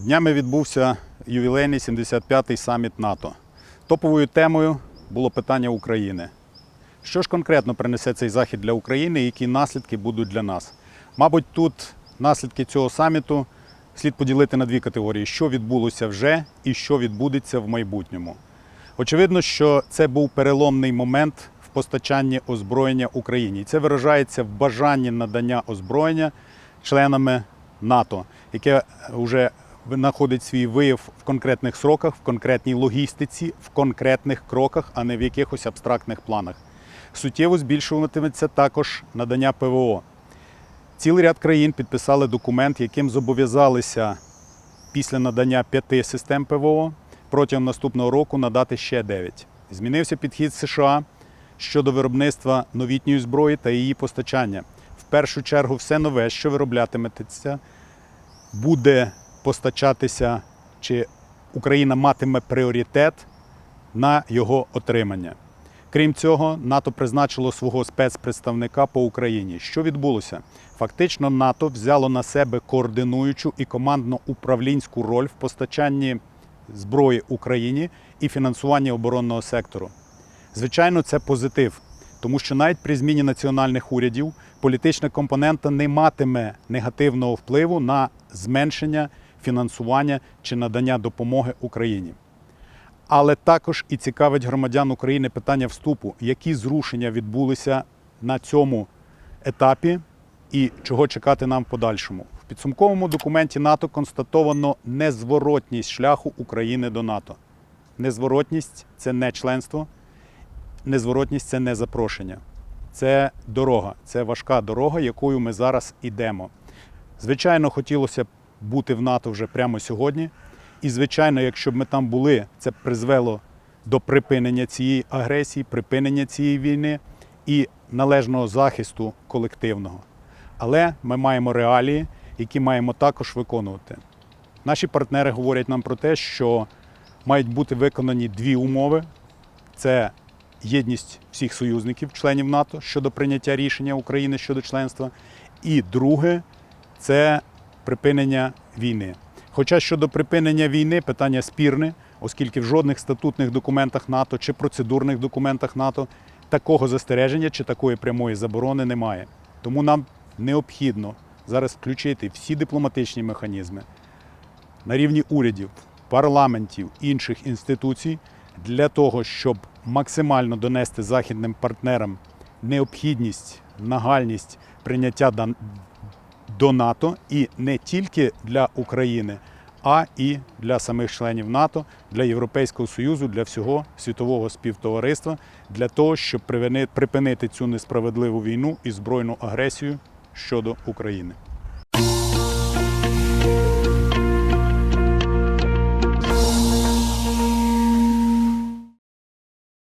Днями відбувся ювілейний 75-й саміт НАТО. Топовою темою було питання України. Що ж конкретно принесе цей захід для України і які наслідки будуть для нас? Мабуть, тут наслідки цього саміту слід поділити на дві категорії: що відбулося вже і що відбудеться в майбутньому. Очевидно, що це був переломний момент в постачанні озброєння Україні. І це виражається в бажанні надання озброєння членами НАТО, яке вже знаходить свій вияв в конкретних сроках, в конкретній логістиці, в конкретних кроках, а не в якихось абстрактних планах. Суттєво збільшуватиметься також надання ПВО. Цілий ряд країн підписали документ, яким зобов'язалися після надання п'яти систем ПВО протягом наступного року надати ще дев'ять. Змінився підхід США щодо виробництва новітньої зброї та її постачання. В першу чергу, все нове, що вироблятиметься, буде постачатися, чи Україна матиме пріоритет на його отримання. Крім цього, НАТО призначило свого спецпредставника по Україні. Що відбулося? Фактично, НАТО взяло на себе координуючу і командно-управлінську роль в постачанні зброї Україні і фінансуванні оборонного сектору. Звичайно, це позитив, тому що навіть при зміні національних урядів політична компонента не матиме негативного впливу на зменшення фінансування чи надання допомоги Україні. Але також і цікавить громадян України питання вступу, які зрушення відбулися на цьому етапі і чого чекати нам в подальшому. В підсумковому документі НАТО констатовано незворотність шляху України до НАТО. Незворотність це не членство, незворотність це не запрошення. Це дорога, це важка дорога, якою ми зараз йдемо. Звичайно, хотілося б бути в НАТО вже прямо сьогодні. І, звичайно, якщо б ми там були, це б призвело до припинення цієї агресії, припинення цієї війни і належного захисту колективного. Але ми маємо реалії, які маємо також виконувати. Наші партнери говорять нам про те, що мають бути виконані дві умови: це єдність всіх союзників, членів НАТО щодо прийняття рішення України щодо членства. І друге це припинення війни. Хоча щодо припинення війни питання спірне, оскільки в жодних статутних документах НАТО чи процедурних документах НАТО такого застереження чи такої прямої заборони немає. Тому нам необхідно зараз включити всі дипломатичні механізми на рівні урядів, парламентів, інших інституцій для того, щоб максимально донести західним партнерам необхідність, нагальність прийняття до НАТО і не тільки для України, а і для самих членів НАТО, для Європейського Союзу, для всього світового співтовариства, для того, щоб припинити цю несправедливу війну і збройну агресію щодо України.